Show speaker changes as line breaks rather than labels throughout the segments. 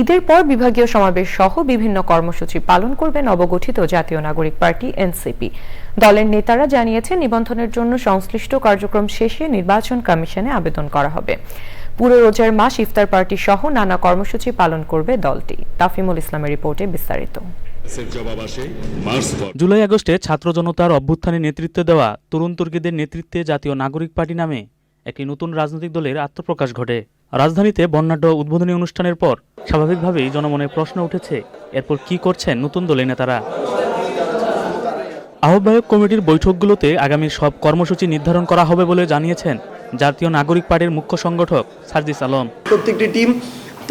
ঈদের পর বিভাগীয় সমাবেশ সহ বিভিন্ন কর্মসূচি পালন করবে নবগঠিত জাতীয় নাগরিক পার্টি, এনসিপি। দলের নেতারা জানিয়েছেন, নিবন্ধনের জন্য সংশ্লিষ্ট কার্যক্রম শেষে নির্বাচন কমিশনে আবেদন করা হবে। পুরো রোজার মাস ইফতার পার্টি সহ নানা কর্মসূচি পালন করবে দলটি। তাফিমুল ইসলামের রিপোর্টে বিস্তারিত।
জুলাই আগস্টে ছাত্র জনতার অভ্যুত্থানে নেতৃত্ব দেওয়া তরুণ তুর্কিদের নেতৃত্বে জাতীয় নাগরিক পার্টি নামে একটি নতুন রাজনৈতিক দলের আত্মপ্রকাশ ঘটে। রাজধানীতে বর্ণাঢ্য উদ্বোধনী অনুষ্ঠানের পর স্বাভাবিকভাবেই জনমনে প্রশ্ন উঠেছে, এরপর কি করছেন নতুন দলের নেতারা? আহ্বায়ক কমিটির বৈঠকগুলোতে আগামী সব কর্মসূচি নির্ধারণ করা হবে বলে জানিয়েছেন জাতীয় নাগরিক পার্টির মুখ্য সংগঠক সার্জিস আলম।
প্রত্যেকটি টিম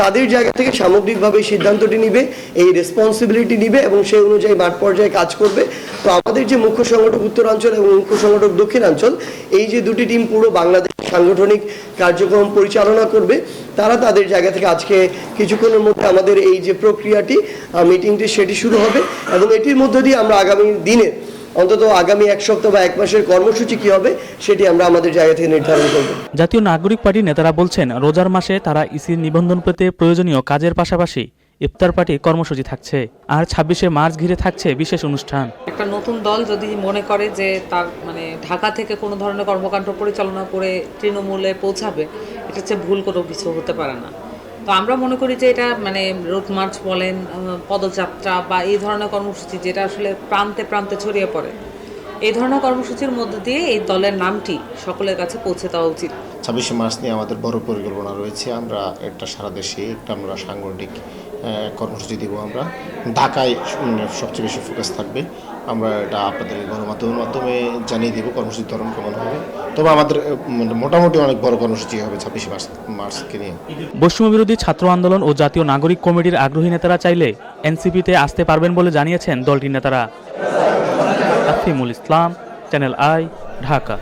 তাদের জায়গা থেকে সামগ্রিকভাবে সিদ্ধান্তটি নিবে, এই রেসপন্সিবিলিটি নিবে এবং সেই অনুযায়ী মাঠ পর্যায়ে কাজ করবে। তো আমাদের যে মুখ্য সংগঠক উত্তরাঞ্চল এবং মুখ্য সংগঠক দক্ষিণাঞ্চল, এই যে দুটি টিম পুরো বাংলাদেশ সাংগঠনিক কার্যক্রম পরিচালনা করবে, তারা তাদের জায়গা থেকে আজকে কিছুক্ষণের মধ্যে আমাদের এই যে প্রক্রিয়াটি মিটিংটি সেটি শুরু হবে এবং এটির মধ্য দিয়ে আমরা আগামী দিনে অন্তত আগামী এক সপ্তাহ বা এক মাসের কর্মসূচি কি হবে সেটি আমরা আমাদের জায়গা থেকে নির্ধারণ করব।
জাতীয় নাগরিক পার্টির নেতারা বলছেন রোজার মাসে তারা ইসির নিবন্ধন পেতে প্রয়োজনীয় কাজের পাশাপাশি ইফতার পার্টি কর্মসূচি থাকছে। আর ছাব্বিশে মার্চ ঘিরে থাকছে বিশেষ অনুষ্ঠান।
একটা নতুন দল যদি মনে করে যে তার মানে ঢাকা থেকে কোনো ধরনের কর্মকাণ্ড পরিচালনা করে তৃণমূলে পৌঁছাবে এটা হচ্ছে ভুল কোনো কিছু হতে পারে না। তো আমরা মনে করি যে এটা মানে রোড মার্চ বলেন পদযাত্রা বা এই ধরনের কর্মসূচি যেটা আসলে প্রান্তে প্রান্তে ছড়িয়ে পড়ে, এই ধরনের কর্মসূচির মধ্য দিয়ে এই দলের নামটি সকলের কাছে পৌঁছে দেওয়া উচিত।
ছাব্বিশে মার্চ নিয়ে আমাদের বড় পরিকল্পনা রয়েছে। আমরা একটা সারা দেশে একটা আমরা সাংগঠনিক কর্মসূচি দিব আমরা। ঢাকায় সবচেয়ে বেশি ফোকাস থাকবে। আমরা এটা আপনাদের গণমাধ্যমের মাধ্যমে জানিয়ে দিব কর্মসূচির ধরন কেমন হবে। তবে আমাদের মানে মোটামুটি অনেক বড় কর্মসূচি হবে ছাব্বিশে মার্চ, মার্চকে নিয়ে।
বৈষম্য বিরোধী ছাত্র আন্দোলন ও জাতীয় নাগরিক কমিটির আগ্রহী নেতারা চাইলে এনসিপিতে আসতে পারবেন বলে জানিয়েছেন দলটির নেতারা। Tafimul Islam, channel I, Dhaka.